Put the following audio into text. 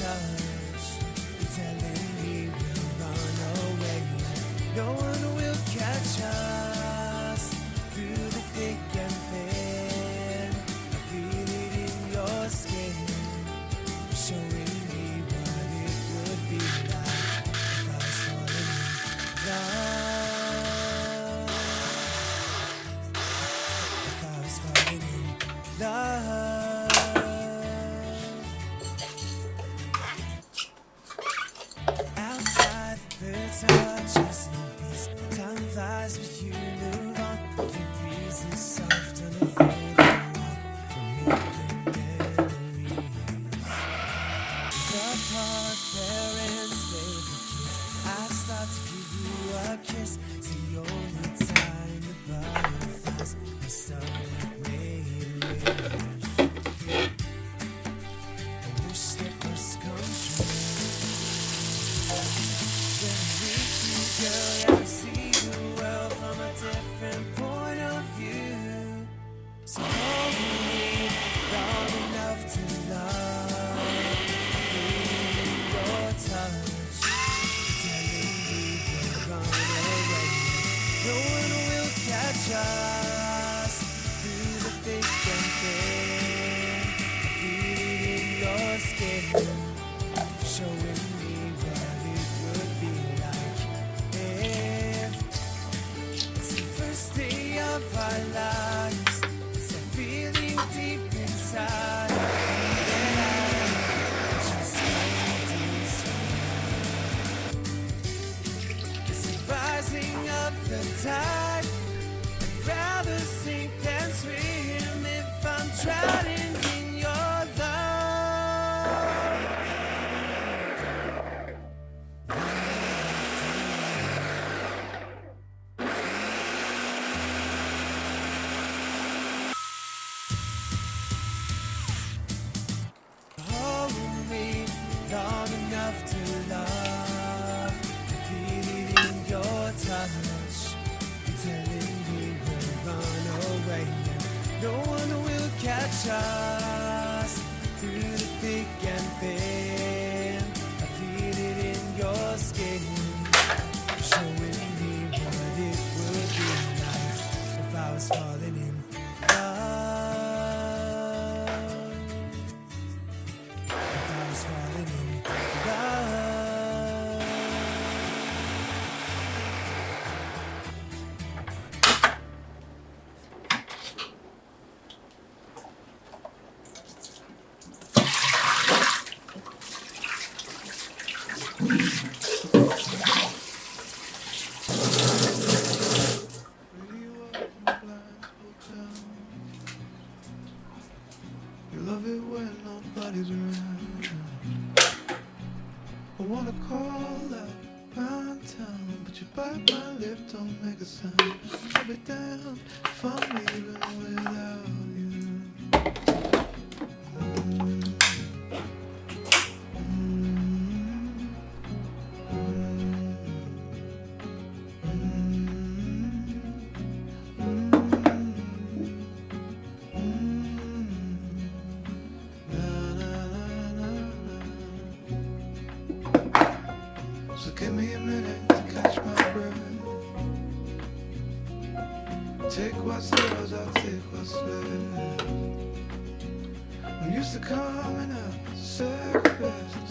touch, telling me we'll run away. No one. the tide. I'd rather sink than swim if I'm trying. telling me we'll run away and no one will catch us through the thick and thin. I feel it in your skin, showing me what it would be like if I was falling in love. I wanna call out my town, but you bite my lip, don't make a sound. I'll be down for me even without. take what's yours, I'll take what's left. I'm used to coming up second best.